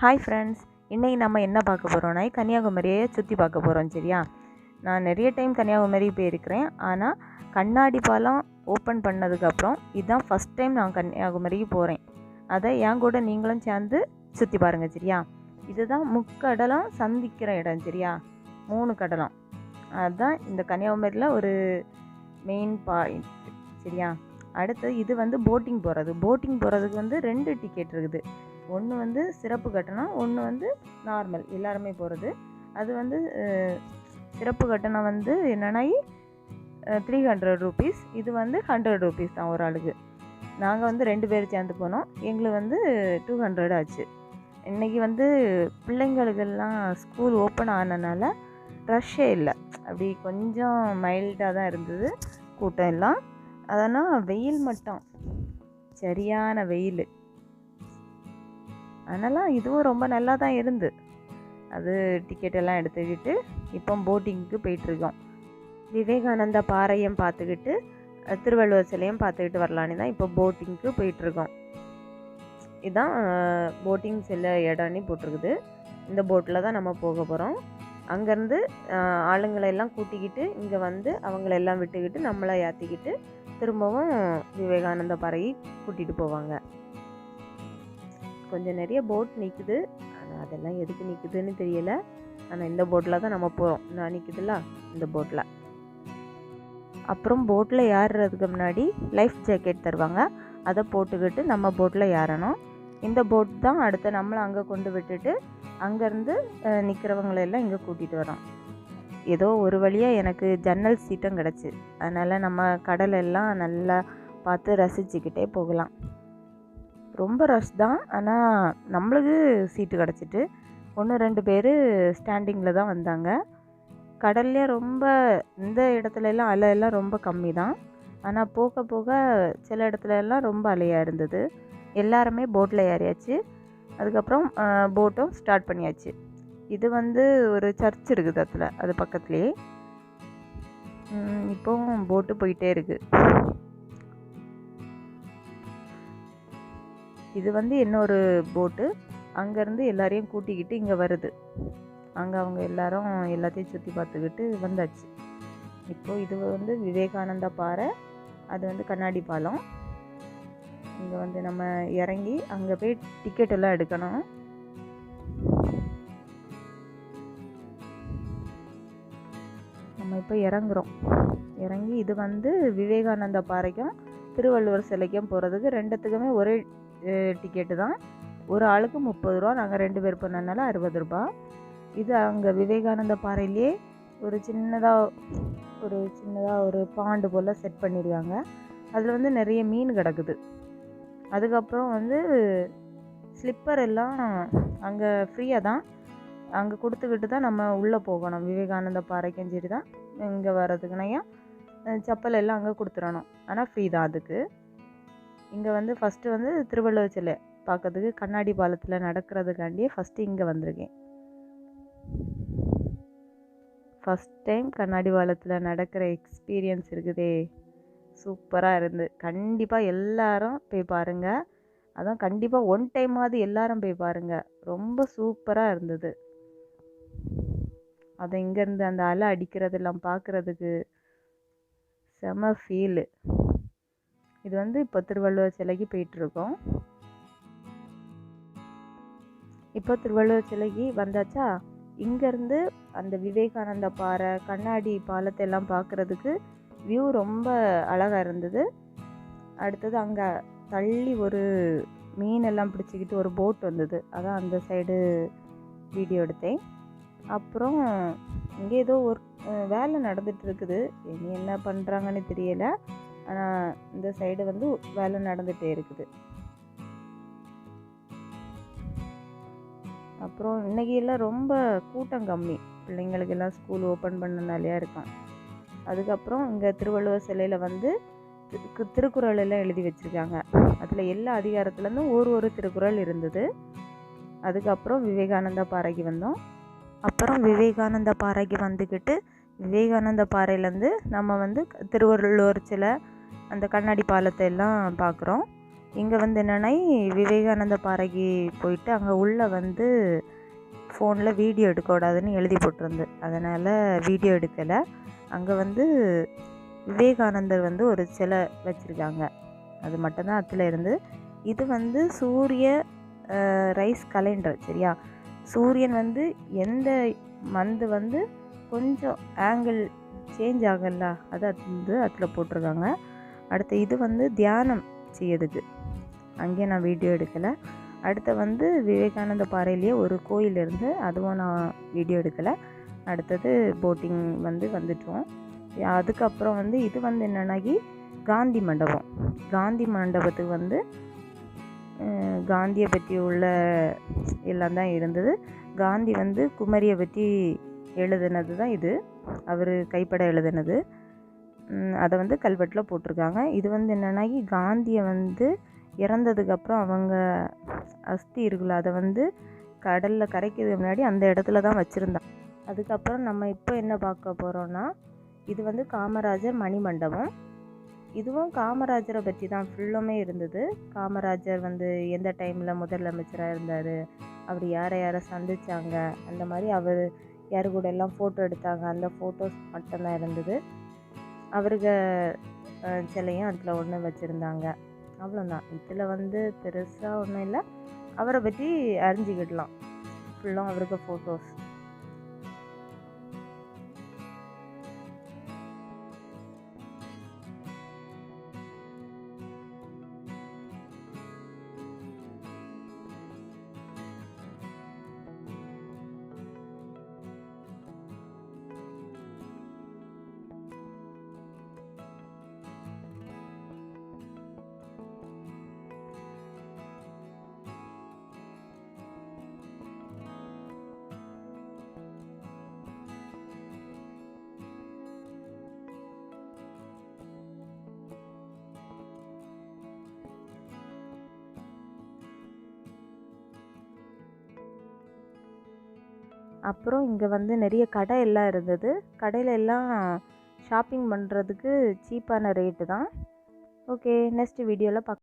Hi friends இன்றைக்கி நம்ம என்ன பார்க்க போகிறோம்னா கன்னியாகுமரியை சுற்றி பார்க்க போகிறோம் சரியா? நான் நிறைய டைம் கன்னியாகுமரி போயிருக்கிறேன். ஆனால் கண்ணாடி பாலம் ஓப்பன் பண்ணதுக்கப்புறம் இதுதான் ஃபஸ்ட் டைம் நான் கன்னியாகுமரிக்கு போகிறேன் அதை என் கூட நீங்களும் சேர்ந்து சுற்றி பாருங்கள் சரியா? இதுதான் முக்கடலம் சந்திக்கிற இடம் சரியா? மூணு கடலம். அதுதான் இந்த கன்னியாகுமரியில் ஒரு மெயின் பாயிண்ட் சரியா? அடுத்து இது வந்து போட்டிங் போகிறது போட்டிங் போகிறதுக்கு வந்து ரெண்டு டிக்கெட் இருக்குது. ஒன்று வந்து சிறப்பு கட்டணம் ஒன்று வந்து நார்மல் எல்லாருமே போகிறது அது வந்து சிறப்பு கட்டணம் வந்து என்னென்னா த்ரீ ஹண்ட்ரட் ருபீஸ் இது வந்து ஹண்ட்ரட் ருபீஸ் தான் ஒரு ஆளுக்கு. நாங்கள் வந்து ரெண்டு பேர் சேர்ந்து போனோம். எங்களுக்கு வந்து டூ ஹண்ட்ரட் ஆச்சு. இன்றைக்கி வந்து பிள்ளைங்களுக்கெல்லாம் ஸ்கூல் ஓப்பன் ஆனனால ரஷ்ஷே இல்லை. அப்படி கொஞ்சம் மைல்டாக தான் இருந்தது. கூட்டம் எல்லாம். அதனால் வெயில் மட்டும். சரியான வெயில். அதனால் இதுவும் ரொம்ப நல்லா தான் இருந்து. அது டிக்கெட் எல்லாம் எடுத்துக்கிட்டு இப்போ போட்டிங்க்கு போயிட்டுருக்கோம். விவேகானந்தா பாறையும் பார்த்துக்கிட்டு திருவள்ளுவர் சிலையும் பார்த்துக்கிட்டு வரலான்னு தான் இப்போ போட்டிங்க்கு போயிட்டுருக்கோம். இதுதான் போட்டிங் செல்ல இடம்னு போட்டிருக்குது. இந்த போட்டில் தான் நம்ம போக போகிறோம் அங்கேருந்து ஆளுங்களை எல்லாம் கூட்டிக்கிட்டு இங்கே வந்து அவங்களெல்லாம் விட்டுக்கிட்டு நம்மளை ஏற்றிக்கிட்டு திரும்பவும் விவேகானந்த பாறையை கூட்டிகிட்டு போவாங்க. கொஞ்சம் நிறைய போட் நிற்குது ஆனால் அதெல்லாம் எதுக்கு நிற்குதுன்னு தெரியல. ஆனால் இந்த போட்டில் தான் நம்ம போகிறோம் நான் நிற்குதுல்ல இந்த போட்டில் அப்புறம் போட்டில் ஏறுறதுக்கு முன்னாடி லைஃப் ஜாக்கெட் தருவாங்க. அதை போட்டுக்கிட்டு நம்ம போட்டில் ஏறணும். இந்த போட் தான் அடுத்து நம்மளை அங்கே கொண்டு விட்டுட்டு அங்கேருந்து நிற்கிறவங்களெல்லாம் இங்கே கூட்டிகிட்டு வரோம் ஏதோ ஒரு வழியாக எனக்கு ஜன்னல் சீட்டும் கிடச்சி. அதனால் நம்ம கடலெல்லாம் நல்லா பார்த்து ரசிச்சுக்கிட்டே போகலாம். ரொம்ப ரஷ் தான். ஆனால் நம்மளுக்கு சீட்டு கிடச்சிட்டு ஒன்று ரெண்டு பேர் ஸ்டாண்டிங்கில் தான் வந்தாங்க. கடல்லே ரொம்ப இந்த இடத்துலலாம் அலையெல்லாம் அலை எல்லாம் ரொம்ப கம்மி தான். ஆனால் போக போக சில இடத்துல எல்லாம் ரொம்ப அலையாக இருந்தது. எல்லாருமே போட்டில் ஏறியாச்சு. அதுக்கப்புறம் போட்டும் ஸ்டார்ட் பண்ணியாச்சு. இது வந்து ஒரு சர்ச் இருக்குது அதில் அது பக்கத்துலேயே. இப்போ போட்டு போயிட்டே இருக்குது இது வந்து இன்னொரு போட்டு அங்கேருந்து எல்லாரையும் கூட்டிக்கிட்டு இங்கே வருது. அங்கே அவங்க எல்லாரும் எல்லாத்தையும் சுற்றி பார்த்துக்கிட்டு வந்தாச்சு. இப்போது இது வந்து விவேகானந்தா பாறை அது வந்து கண்ணாடி பாலம். இங்கே வந்து நம்ம இறங்கி அங்கே போய் டிக்கெட் எல்லாம் எடுக்கணும். நம்ம இப்போ இறங்குறோம். இறங்கி இது வந்து விவேகானந்தா பாறைக்கும் திருவள்ளுவர் சிலைக்கும் போகிறதுக்கு ரெண்டுத்துக்குமே ஒரே டிக்கெட்டு தான். ஒரு ஆளுக்கு முப்பது ரூபா நாங்கள் ரெண்டு பேர் பண்ணனால அறுபது ரூபா. இது அங்கே விவேகானந்த பாறையிலே ஒரு சின்னதாக ஒரு சின்னதாக ஒரு பாண்டு போல் செட் பண்ணியிருக்காங்க அதில் வந்து நிறைய மீன் கிடக்குது. அதுக்கப்புறம் வந்து ஸ்லிப்பர் எல்லாம் அங்கே ஃப்ரீயாக தான். அங்கே கொடுத்துக்கிட்டு தான் நம்ம உள்ளே போகணும். விவேகானந்த பாறைக்கும் சரி தான். இங்கே வர்றதுக்குனையா செப்பல் எல்லாம் அங்கே கொடுத்துடணும் ஆனால் ஃப்ரீ தான் அதுக்கு. இங்கே வந்து ஃபஸ்ட்டு வந்து திருவள்ளுவர் சிலை பார்க்கறதுக்கு கண்ணாடி பாலத்தில் நடக்கிறதுக்காண்டியே ஃபஸ்ட்டு இங்கே வந்திருக்கேன். ஃபஸ்ட் டைம் கண்ணாடி பாலத்தில் நடக்கிற எக்ஸ்பீரியன்ஸ் இருக்குதே. சூப்பராக இருந்து. கண்டிப்பாக எல்லாரும் போய் பாருங்கள் அதான் கண்டிப்பாக ஒன் டைமாவது எல்லாரும் போய் பாருங்கள் ரொம்ப சூப்பராக இருந்தது. அதை இங்கேருந்து அந்த அலை அடிக்கிறதெல்லாம் பார்க்குறதுக்கு செம ஃபீலு இது வந்து இப்போ திருவள்ளுவர் சிலைக்கு போயிட்டுருக்கோம். இப்போ திருவள்ளுவர் சிலைக்கு வந்தாச்சா? இங்கேருந்து அந்த விவேகானந்த பாறை கண்ணாடி பாலத்தை எல்லாம் பார்க்குறதுக்கு வியூ ரொம்ப அழகாக இருந்தது. அடுத்தது அங்கே தள்ளி ஒரு மீன் எல்லாம் பிடிச்சிக்கிட்டு ஒரு போட் வந்தது. அதான் அந்த சைடு வீடியோ எடுத்தேன். அப்புறம் இங்கே ஏதோ ஒரு வேலை நடந்துட்டு இருக்குது இனி என்ன பண்ணுறாங்கன்னு தெரியல. ஆனால் இந்த சைடு வந்து வேலை நடந்துகிட்டே இருக்குது. அப்புறம் இன்னைக்கு எல்லாம் ரொம்ப கூட்டம் கம்மி. பிள்ளைங்களுக்கெல்லாம் ஸ்கூல் ஓப்பன் பண்ணனாலேயா இருக்கும் அதுக்கப்புறம் இங்கே திருவள்ளுவர் சிலையில் வந்து திருக்குறள் எல்லாம் எழுதி வச்சுருக்காங்க. அதில் எல்லா அதிகாரத்துலேருந்தும் ஒரு ஒரு திருக்குறள் இருந்தது. அதுக்கப்புறம் விவேகானந்தா பாறைக்கு வந்தோம். அப்புறம் விவேகானந்தா பாறைக்கு வந்துக்கிட்டு விவேகானந்த பாறையிலேருந்து நம்ம வந்து திருவள்ளுவர் சிலை அந்த கண்ணாடி பாலத்தை எல்லாம் பார்க்குறோம் இங்கே வந்து என்னென்னா விவேகானந்த பாறைக்கு போயிட்டு அங்கே உள்ளே வந்து ஃபோனில் வீடியோ எடுக்கக்கூடாதுன்னு எழுதி போட்டிருந்து அதனால் வீடியோ எடுக்கலை. அங்கே வந்து விவேகானந்தர் வந்து ஒரு சிலை வச்சுருக்காங்க. அது மட்டும்தான் அதில் இருந்து. இது வந்து சூரிய ரைஸ் கலைண்டர் சரியா? சூரியன் வந்து எந்த மந்து வந்து கொஞ்சம் ஆங்கிள் சேஞ்ச் ஆகல. அது வந்து அதில் போட்டிருக்காங்க. அடுத்து இது வந்து தியானம் செய்யறதுக்கு. அங்கேயே நான் வீடியோ எடுக்கலை. அடுத்து வந்து விவேகானந்த பாறையிலேயே ஒரு கோயில் இருந்து அதுவும் நான் வீடியோ எடுக்கலை. அடுத்தது போட்டிங் வந்து வந்துட்டோம். அதுக்கப்புறம் வந்து இது வந்து என்னன்னாக்கி காந்தி மண்டபம். காந்தி மண்டபத்துக்கு வந்து காந்தியை பற்றி உள்ள எல்லாம் தான் இருந்தது. காந்தி வந்து குமரியை பற்றி எழுதுனது தான் இது. அவர் கைப்பட எழுதுனது. அதை வந்து கல்வெட்டில் போட்டிருக்காங்க. இது வந்து என்னென்னா காந்தியை வந்து இறந்ததுக்கப்புறம் அவங்க அஸ்தி இருக்குல்ல அதை வந்து கடலில் கரைக்கிறதுக்கு முன்னாடி அந்த இடத்துல தான் வச்சுருந்தாங்க அதுக்கப்புறம் நம்ம இப்போ என்ன பார்க்க போகிறோன்னா இது வந்து காமராஜர் மணிமண்டபம். இதுவும் காமராஜரை பற்றி தான் ஃபுல்லுமே இருந்தது. காமராஜர் வந்து எந்த டைமில் முதலமைச்சராக இருந்தார்? அவர் யாரை யாரை சந்திச்சாங்க? அந்த மாதிரி அவர் யார் கூட எல்லாம் ஃபோட்டோ எடுத்தாங்க? அந்த ஃபோட்டோஸ் மட்டும்தான் இருந்தது. அவருக சிலையும் அதில் ஒன்று வச்சுருந்தாங்க. அவ்வளோதான் இதில் வந்து பெருசாக ஒன்றும் இல்லை. அவரை பற்றி அறிஞ்சிக்கிடலாம். ஃபுல்லும் அவருக்கு ஃபோட்டோஸ் அப்புறம் இங்கே வந்து நிறைய கடை எல்லாம் இருந்தது. கடையில் எல்லாம் ஷாப்பிங் பண்ணுறதுக்கு சீப்பான ரேட்டு தான். ஓகே நெக்ஸ்ட் வீடியோவில் பார்க்க